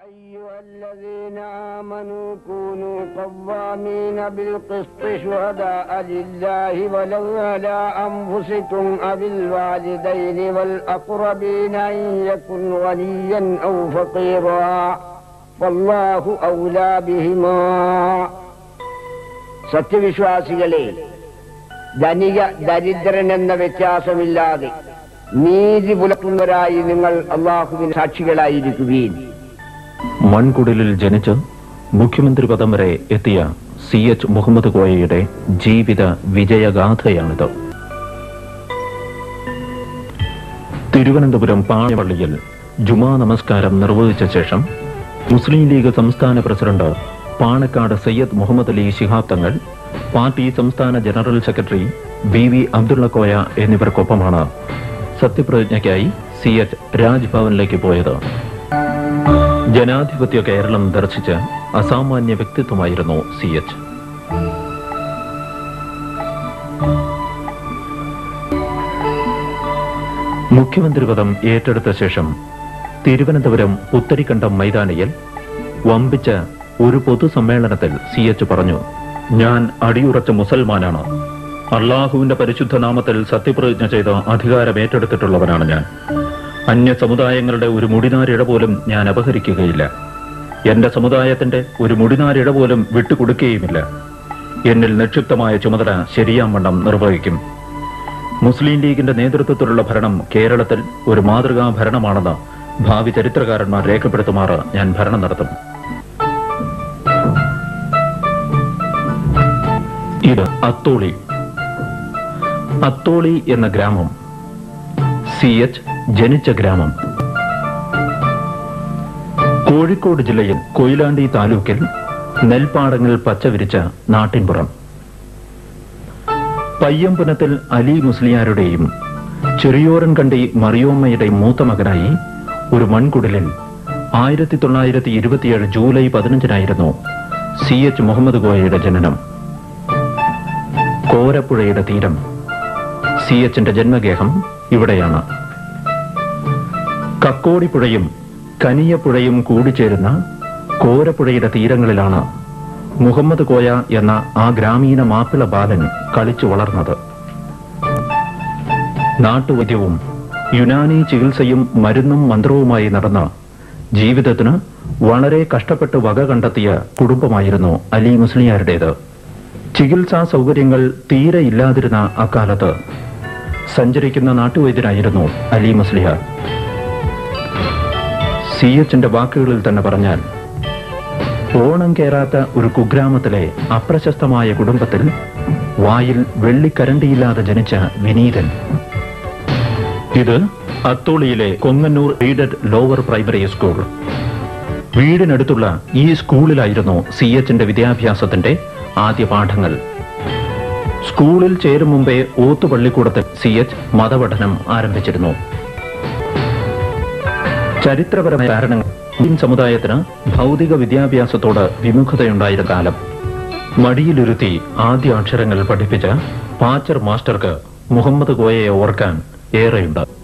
أيها الذين آمنوا كونوا قوامين بالقسط شهداء لله ولو على أنفسكم أو الوالدين والأقربين أن يكن غنيا أو فقيرا والله أولى بهما സത്യവിശ്വാസികളെ ധനിക ദരിദ്രൻ എന്ന വ്യത്യാസമില്ലാതെ നീതി പുലർത്തുന്നവരായി നിങ്ങൾ അള്ളാഹുവിന് സാക്ഷികളായിരിക്കുകയും മൺകുടിലിൽ ജനിച്ച് മുഖ്യമന്ത്രി പദം വരെ എത്തിയ സി എച്ച് മുഹമ്മദ് കോയയുടെ ജീവിത വിജയഗാഥയാണിത്. തിരുവനന്തപുരം പാഴപള്ളിയിൽ ജുമാ നമസ്കാരം നിർവഹിച്ച ശേഷം മുസ്ലിം ലീഗ് സംസ്ഥാന പ്രസിഡന്റ് പാണക്കാട് സയ്യദ് മുഹമ്മദ് അലി ശിഹാബ് തങ്ങൾ പാർട്ടി സംസ്ഥാന general secretary B V Abdulla Koya എന്നിവർക്കൊപ്പമാണ് സത്യപ്രതിജ്ഞയ്ക്കായി സി എച്ച് രാജ്ഭവനിലേക്ക് പോയത്. ജനാധിപത്യ കേരളം ദർശിച്ച അസാമാന്യ വ്യക്തിത്വമായിരുന്നു സി എച്ച്. മുഖ്യമന്ത്രി പദം ഏറ്റെടുത്ത ശേഷം തിരുവനന്തപുരം പുത്തരിക്കണ്ടം മൈതാനിയിൽ വമ്പിച്ച ഒരു പൊതുസമ്മേളനത്തിൽ സി എച്ച് പറഞ്ഞു ഞാൻ അടിയുറച്ച മുസൽമാനാണ്. അള്ളാഹുവിന്റെ പരിശുദ്ധ നാമത്തിൽ സത്യപ്രതിജ്ഞ ചെയ്ത അധികാരം ഏറ്റെടുത്തിട്ടുള്ളവനാണ് ഞാൻ. അന്യ സമുദായങ്ങളുടെ ഒരു മുടിനാരിഴ പോലും ഞാൻ അപഹരിക്കുകയില്ല. എന്റെ സമുദായത്തിന്റെ ഒരു മുടിനാരിഴ പോലും വിട്ടുകൊടുക്കുകയുമില്ല. എന്നിൽ നിക്ഷിപ്തമായ ചുമതല ശരിയാവണ്ണം നിർവഹിക്കും. മുസ്ലിം ലീഗിന്റെ നേതൃത്വത്തിലുള്ള ഭരണം കേരളത്തിൽ ഒരു മാതൃകാ ഭരണമാണെന്ന് ഭാവി ചരിത്രകാരന്മാർ രേഖപ്പെടുത്തുമാറ് ഞാൻ ഭരണം നടത്തും. ഇത് അത്തോളി. അത്തോളി എന്ന ഗ്രാമം. സി എച്ച് ജനിച്ച ഗ്രാമം. കോഴിക്കോട് ജില്ലയിൽ കൊയിലാണ്ടി താലൂക്കിൽ നെൽപ്പാടങ്ങൾ പച്ചവിരിച്ച നാട്ടിൻപുറം. പയ്യമ്പുനത്തിൽ അലി മുസ്ലിയാരുടെയും ചെറിയോരൻ കണ്ടി മറിയോമ്മയുടെയും മൂത്ത മകനായി ഒരു മൺകുടലിൽ ആയിരത്തി തൊള്ളായിരത്തി ഇരുപത്തിയേഴ് ജൂലൈ പതിനഞ്ചിനായിരുന്നു സി എച്ച് മുഹമ്മദ് ഗോയയുടെ ജനനം. കോരപ്പുഴയുടെ തീരം സി എച്ചിന്റെ ജന്മഗേഹം ഇവിടെയാണ്. കക്കോടിപ്പുഴയും കനിയപ്പുഴയും കൂടിച്ചേരുന്ന കോരപ്പുഴയുടെ തീരങ്ങളിലാണ് മുഹമ്മദ് കോയ എന്ന ആ ഗ്രാമീണ മാപ്പിള ബാലൻ കളിച്ചു വളർന്നത്. നാട്ടുവൈദ്യവും യുനാനി ചികിത്സയും മരുന്നും മന്ത്രവുമായി നടന്ന ജീവിതത്തിന് വളരെ കഷ്ടപ്പെട്ട് വക കണ്ടെത്തിയ കുടുംബമായിരുന്നു അലി മുസ്ലിയാരുടേത്. ചികിത്സാ സൗകര്യങ്ങൾ തീരെ ഇല്ലാതിരുന്ന അക്കാലത്ത് സഞ്ചരിക്കുന്ന നാട്ടുവൈദ്യനായിരുന്നു അലി മുസ്ലിയാർ. സി എച്ചിന്റെ വാക്കുകളിൽ തന്നെ പറഞ്ഞാൽ ഓണം കേറാത്ത ഒരു കുഗ്രാമത്തിലെ അപ്രശസ്തമായ കുടുംബത്തിൽ വായിൽ വെള്ളിക്കരണ്ടിയില്ലാതെ ജനിച്ച വിനീതൻ. ഇത് അത്തോളിയിലെ Kongannur aided lower primary school. വീടിനടുത്തുള്ള ഈ സ്കൂളിലായിരുന്നു സി എച്ചിന്റെ വിദ്യാഭ്യാസത്തിന്റെ ആദ്യ പാഠങ്ങൾ. സ്കൂളിൽ ചേരും മുമ്പേ ഓത്തുപള്ളിക്കൂടത്തിൽ സി എച്ച് മതപഠനം ആരംഭിച്ചിരുന്നു. ചരിത്രപരമായ കാരണങ്ങൾ. ഇന്ത്യൻ സമുദായത്തിന് ഭൗതിക വിദ്യാഭ്യാസത്തോട് വിമുഖതയുണ്ടായിരുന്ന കാലം. മടിയിലുരുത്തി ആദ്യ അക്ഷരങ്ങൾ പഠിപ്പിച്ച പാച്ചർ മാസ്റ്റർക്ക് മുഹമ്മദ് കോയയെ ഓർക്കാൻ ഏറെയുണ്ട്.